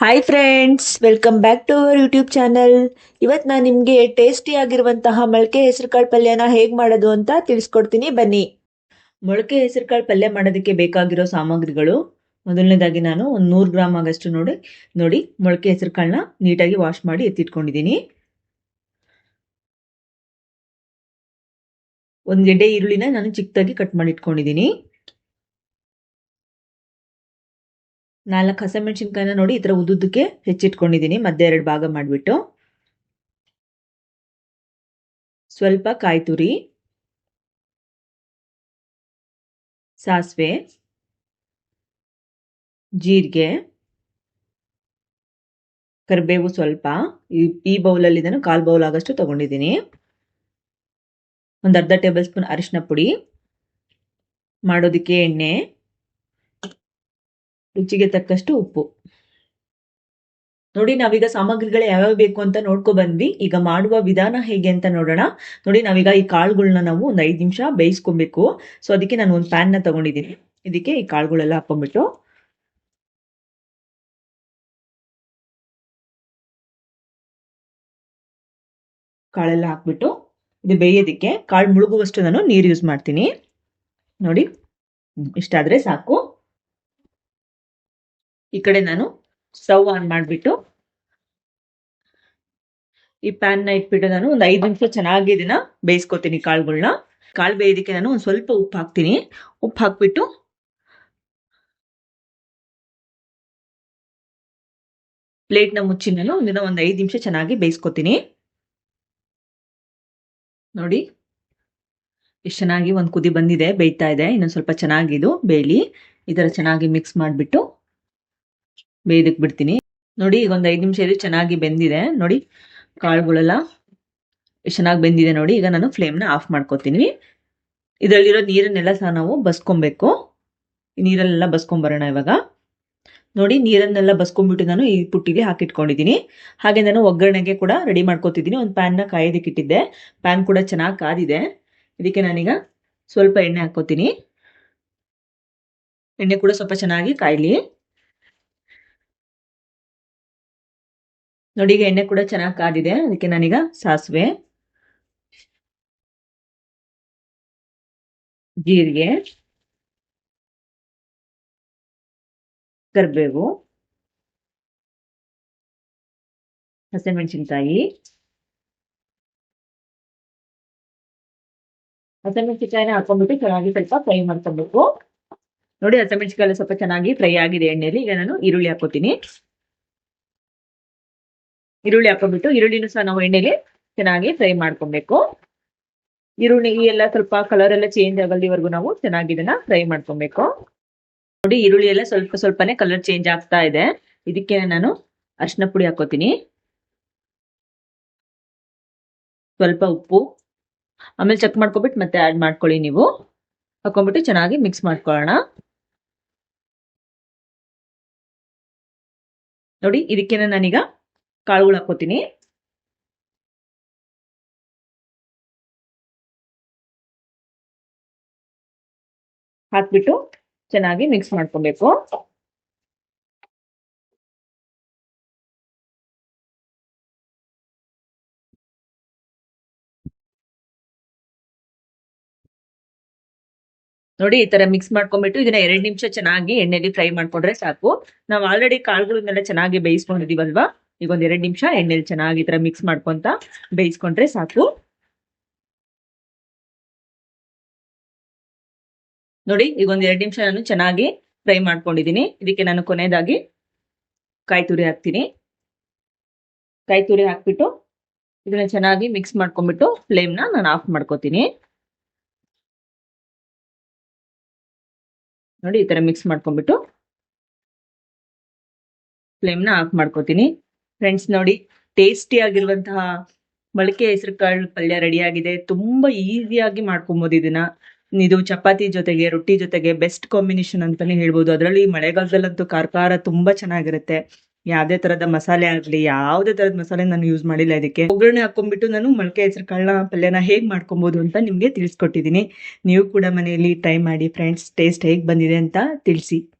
Hi friends welcome back to our YouTube channel ಇವತ್ತು ನಾನು ನಿಮಗೆ ಟೇಸ್ಟಿ ಆಗಿರುವಂತಹ ಮೊಳಕೆ ಹೆಸರುಕಾಳು ಪಲ್ಯನ ಹೇಗೆ ಮಾಡೋದು ಅಂತ ತಿಳಿಸ್ಕೊಡ್ತೀನಿ. ಬನ್ನಿ. ಮೊಳಕೆ ಹೆಸರುಕಾಳು ಪಲ್ಯ ಮಾಡೋದಕ್ಕೆ ಬೇಕಾಗಿರೋ ಸಾಮಗ್ರಿಗಳು. ಮೊದಲನೇದಾಗಿ ನಾನು ಒಂದು ನೂರು ಗ್ರಾಮ್ ಆಗಷ್ಟು ನೋಡಿ ನೋಡಿ ಮೊಳಕೆ ಹೆಸರುಕಾಳನ್ನ ನೀಟಾಗಿ ವಾಶ್ ಮಾಡಿ ಎತ್ತಿಟ್ಕೊಂಡಿದ್ದೀನಿ. ಒಂದು ಗೆಡ್ಡೆ ಈರುಳ್ಳಿನ ನಾನು ಚಿಕ್ಕದಾಗಿ ಕಟ್ ಮಾಡಿ ಇಟ್ಕೊಂಡಿದ್ದೀನಿ. ನಾಲ್ಕು ಹಸಿಮೆಣಸಿನ್ಕಾಯಿನ ನೋಡಿ ಈ ಥರ ಉದ್ದುದ್ದಕ್ಕೆ ಹೆಚ್ಚಿಟ್ಕೊಂಡಿದ್ದೀನಿ. ಮಧ್ಯ ಎರಡು ಭಾಗ ಮಾಡಿಬಿಟ್ಟು. ಸ್ವಲ್ಪ ಕಾಯಿ ತುರಿ. ಸಾಸಿವೆ. ಜೀರಿಗೆ. ಕರಿಬೇವು ಸ್ವಲ್ಪ. ಈ ಈ ಬೌಲಲ್ಲಿ ನಾನು ಕಾಲು ಬೌಲ್ ಆಗಷ್ಟು ತಗೊಂಡಿದ್ದೀನಿ. ಒಂದು ಅರ್ಧ ಟೇಬಲ್ ಸ್ಪೂನ್ ಅರಿಶಿನ ಪುಡಿ. ಮಾಡೋದಕ್ಕೆ ಎಣ್ಣೆ. ರುಚಿಗೆ ತಕ್ಕಷ್ಟು ಉಪ್ಪು. ನೋಡಿ ನಾವೀಗ ಸಾಮಗ್ರಿಗಳು ಯಾವ್ಯಾವ ಬೇಕು ಅಂತ ನೋಡ್ಕೊ ಬಂದ್ವಿ. ಈಗ ಮಾಡುವ ವಿಧಾನ ಹೇಗೆ ಅಂತ ನೋಡೋಣ. ನೋಡಿ ನಾವೀಗ ಈ ಕಾಳುಗಳನ್ನ ನಾವು ಒಂದು ಐದು ನಿಮಿಷ ಬೇಯಿಸ್ಕೊಬೇಕು. ಸೊ ಅದಕ್ಕೆ ನಾನು ಒಂದು ಪ್ಯಾನ್ನ ತಗೊಂಡಿದ್ದೀನಿ. ಇದಕ್ಕೆ ಈ ಕಾಳುಗಳೆಲ್ಲ ಹಾಕೊಂಡ್ಬಿಟ್ಟು ಕಾಳೆಲ್ಲ ಹಾಕ್ಬಿಟ್ಟು ಇದು ಬೇಯೋದಕ್ಕೆ ಕಾಳು ಮುಳುಗುವಷ್ಟು ನಾನು ನೀರು ಯೂಸ್ ಮಾಡ್ತೀನಿ. ನೋಡಿ ಇಷ್ಟಾದ್ರೆ ಸಾಕು. ಈ ಕಡೆ ನಾನು ಸ್ಟವ್ ಆನ್ ಮಾಡಿಬಿಟ್ಟು ಈ ಪ್ಯಾನ್ನ ಇಟ್ಬಿಟ್ಟು ನಾನು ಒಂದು ಐದು ನಿಮಿಷ ಚೆನ್ನಾಗಿ ಇದನ್ನ ಬೇಯಿಸ್ಕೊತೀನಿ ಕಾಳುಗಳನ್ನ ಕಾಳು ಬೇಯೋದಕ್ಕೆ ನಾನು ಒಂದು ಸ್ವಲ್ಪ ಉಪ್ಪು ಹಾಕ್ತೀನಿ. ಉಪ್ಪು ಹಾಕ್ಬಿಟ್ಟು ಪ್ಲೇಟ್ನ ಮುಚ್ಚಿ ನಾನು ಒಂದಿನ ಒಂದು ಐದು ನಿಮಿಷ ಚೆನ್ನಾಗಿ ಬೇಯಿಸ್ಕೊತೀನಿ. ನೋಡಿ ಎಷ್ಟು ಚೆನ್ನಾಗಿ ಒಂದು ಕುದಿ ಬಂದಿದೆ, ಬೇಯ್ತಾ ಇದೆ. ಇನ್ನೊಂದು ಸ್ವಲ್ಪ ಚೆನ್ನಾಗಿದು ಬೇಯಲಿ. ಈ ಥರ ಚೆನ್ನಾಗಿ ಮಿಕ್ಸ್ ಮಾಡಿಬಿಟ್ಟು ಬೇಯ್ದಕ್ಕೆ ಬಿಡ್ತೀನಿ. ನೋಡಿ, ಈಗ ಒಂದು ಐದು ನಿಮಿಷ ಇದು ಚೆನ್ನಾಗಿ ಬೆಂದಿದೆ. ನೋಡಿ, ಕಾಳುಗಳೆಲ್ಲ ಚೆನ್ನಾಗಿ ಬೆಂದಿದೆ ನೋಡಿ. ಈಗ ನಾನು ಫ್ಲೇಮ್ನ ಆಫ್ ಮಾಡ್ಕೊತೀನಿ. ಇದರಲ್ಲಿರೋ ನೀರನ್ನೆಲ್ಲ ಸಹ ನಾವು ಬಸ್ಕೊಬೇಕು. ನೀರಲ್ಲೆಲ್ಲ ಬಸ್ಕೊಂಬರೋಣ ಇವಾಗ. ನೋಡಿ, ನೀರನ್ನೆಲ್ಲ ಬಸ್ಕೊಂಡ್ಬಿಟ್ಟು ನಾನು ಈ ಪುಟ್ಟಿಲಿ ಹಾಕಿಟ್ಕೊಂಡಿದ್ದೀನಿ. ಹಾಗೆ ನಾನು ಒಗ್ಗರಣೆಗೆ ಕೂಡ ರೆಡಿ ಮಾಡ್ಕೊತಿದ್ದೀನಿ. ಒಂದು ಪ್ಯಾನ್ನ ಕಾಯೋದಕ್ಕೆ ಇಟ್ಟಿದ್ದೆ. ಪ್ಯಾನ್ ಕೂಡ ಚೆನ್ನಾಗಿ ಕಾದಿದೆ. ಇದಕ್ಕೆ ನಾನೀಗ ಸ್ವಲ್ಪ ಎಣ್ಣೆ ಹಾಕೋತೀನಿ ಎಣ್ಣೆ ಕೂಡ ಸ್ವಲ್ಪ ಚೆನ್ನಾಗಿ ಕಾಯಲಿ. ನೋಡಿ, ಈಗ ಎಣ್ಣೆ ಕೂಡ ಚೆನ್ನಾಗಿ ಕಾದಿದೆ. ಅದಕ್ಕೆ ನಾನೀಗ ಸಾಸಿವೆ, ಜೀರಿಗೆ, ಕರಿಬೇವು, ಹಸಿಮೆಣಸಿನ್ಕಾಯಿ, ಹಸಿಮೆಣಸಿನ್ಕಾಯಿನ ಹಾಕೊಂಡ್ಬಿಟ್ಟು ಚೆನ್ನಾಗಿ ಸ್ವಲ್ಪ ಫ್ರೈ ಮಾಡ್ಕೊಬೇಕು. ನೋಡಿ, ಹಸಿಮೆಣಸಿನ್ಕಾಯಿ ಸ್ವಲ್ಪ ಚೆನ್ನಾಗಿ ಫ್ರೈ ಆಗಿದೆ ಎಣ್ಣೆಯಲ್ಲಿ ಈಗ ನಾನು ಈರುಳ್ಳಿ ಹಾಕೋತೀನಿ ಈರುಳ್ಳಿ ಹಾಕೊಂಡ್ಬಿಟ್ಟು ಈರುಳ್ಳಿನೂ ಸಹ ನಾವು ಎಣ್ಣೆಲಿ ಚೆನ್ನಾಗಿ ಫ್ರೈ ಮಾಡ್ಕೊಬೇಕು. ಈರುಳ್ಳಿ ಎಲ್ಲ ಸ್ವಲ್ಪ ಕಲರ್ ಎಲ್ಲ ಚೇಂಜ್ ಆಗಲ್ಲಿವರೆಗೂ ನಾವು ಚೆನ್ನಾಗಿ ಇದನ್ನ ಫ್ರೈ ಮಾಡ್ಕೊಬೇಕು. ನೋಡಿ, ಈರುಳ್ಳಿ ಎಲ್ಲ ಸ್ವಲ್ಪ ಸ್ವಲ್ಪನೇ ಕಲರ್ ಚೇಂಜ್ ಆಗ್ತಾ ಇದೆ. ಇದಕ್ಕೆ ನಾನು ಅರ್ಶಿನ ಪುಡಿ ಹಾಕೋತೀನಿ ಸ್ವಲ್ಪ ಉಪ್ಪು. ಆಮೇಲೆ ಚೆಕ್ ಮಾಡ್ಕೊಬಿಟ್ಟು ಮತ್ತೆ ಆ್ಯಡ್ ಮಾಡ್ಕೊಳ್ಳಿ ನೀವು. ಹಾಕೊಂಡ್ಬಿಟ್ಟು ಚೆನ್ನಾಗಿ ಮಿಕ್ಸ್ ಮಾಡ್ಕೊಳ್ಳೋಣ. ನೋಡಿ ಇದಕ್ಕೆ ನಾನೀಗ ಕಾಳುಗಳು ಹಾಕೋತೀನಿ ಹಾಕ್ಬಿಟ್ಟು ಚೆನ್ನಾಗಿ ಮಿಕ್ಸ್ ಮಾಡ್ಕೊಬೇಕು. ನೋಡಿ ಈ ತರ ಮಿಕ್ಸ್ ಮಾಡ್ಕೊಂಡ್ಬಿಟ್ಟು ಇದನ್ನ ಎರಡ್ ನಿಮಿಷ ಚೆನ್ನಾಗಿ ಎಣ್ಣೆಲಿ ಫ್ರೈ ಮಾಡ್ಕೊಂಡ್ರೆ ಸಾಕು. ನಾವು ಆಲ್ರೆಡಿ ಕಾಳುಗಳನ್ನೆಲ್ಲ ಚೆನ್ನಾಗಿ ಬೇಯಿಸ್ಕೊಂಡಿದೀವಲ್ವಾ? ಈಗ ಒಂದ್ ಎರಡ್ ನಿಮಿಷ ಎಣ್ಣೆಲಿ ಚೆನ್ನಾಗಿ ತರ ಮಿಕ್ಸ್ ಮಾಡ್ಕೊಂತ ಬೇಯಿಸ್ಕೊಂಡ್ರೆ ಸಾಕು. ನೋಡಿ ಈಗ ಒಂದ್ ಎರಡ್ ನಿಮಿಷ ನಾನು ಚೆನ್ನಾಗಿ ಫ್ರೈ ಮಾಡ್ಕೊಂಡಿದೀನಿ. ಇದಕ್ಕೆ ನಾನು ಕೊನೆಯದಾಗಿ ಕಾಯಿ ತುರಿ ಹಾಕ್ತೀನಿ. ಕಾಯಿ ತುರಿ ಹಾಕ್ಬಿಟ್ಟು ಇದನ್ನ ಚೆನ್ನಾಗಿ ಮಿಕ್ಸ್ ಮಾಡ್ಕೊಂಡ್ಬಿಟ್ಟು ಫ್ಲೇಮ್ನ ನಾನು ಆಫ್ ಮಾಡ್ಕೋತೀನಿ. ನೋಡಿ, ಈ ತರ ಮಿಕ್ಸ್ ಮಾಡ್ಕೊಂಡ್ಬಿಟ್ಟು ಫ್ಲೇಮ್ನ ಆಫ್ ಮಾಡ್ಕೋತೀನಿ. ಫ್ರೆಂಡ್ಸ್ ನೋಡಿ ಟೇಸ್ಟಿ ಆಗಿರುವಂತಹ ಮೊಳಕೆ ಹೆಸರು ಕಾಳು ಪಲ್ಯ ರೆಡಿ ಆಗಿದೆ. ತುಂಬಾ ಈಸಿಯಾಗಿ ಮಾಡ್ಕೊಬೋದು ಇದನ್ನ. ಇದು ಚಪಾತಿ ಜೊತೆಗೆ, ರೊಟ್ಟಿ ಜೊತೆಗೆ ಬೆಸ್ಟ್ ಕಾಂಬಿನೇಷನ್ ಅಂತಾನೆ ಹೇಳ್ಬೋದು. ಅದರಲ್ಲಿ ಮಳೆಗಾಲದಲ್ಲಂತೂ ಖಾರ ತುಂಬಾ ಚೆನ್ನಾಗಿರುತ್ತೆ. ಯಾವ್ದೇ ತರದ ಮಸಾಲೆ ಆಗ್ಲಿ, ಯಾವ್ದೇ ತರದ ಮಸಾಲೆ ನಾನು ಯೂಸ್ ಮಾಡಿಲ್ಲ ಇದಕ್ಕೆ. ಒಗ್ಗರಣೆ ಹಾಕೊಂಡ್ಬಿಟ್ಟು ನಾನು ಮೊಳಕೆ ಹೆಸರು ಕಾಳನ್ನ, ಪಲ್ಯನ ಹೇಗ್ ಮಾಡ್ಕೊಬಹುದು ಅಂತ ನಿಮ್ಗೆ ತಿಳಿಸ್ಕೊಟ್ಟಿದ್ದೀನಿ. ನೀವು ಕೂಡ ಮನೆಯಲ್ಲಿ ಟ್ರೈ ಮಾಡಿ ಫ್ರೆಂಡ್ಸ್ ಟೇಸ್ಟ್ ಹೇಗ್ ಬಂದಿದೆ ಅಂತ ತಿಳಿಸಿ.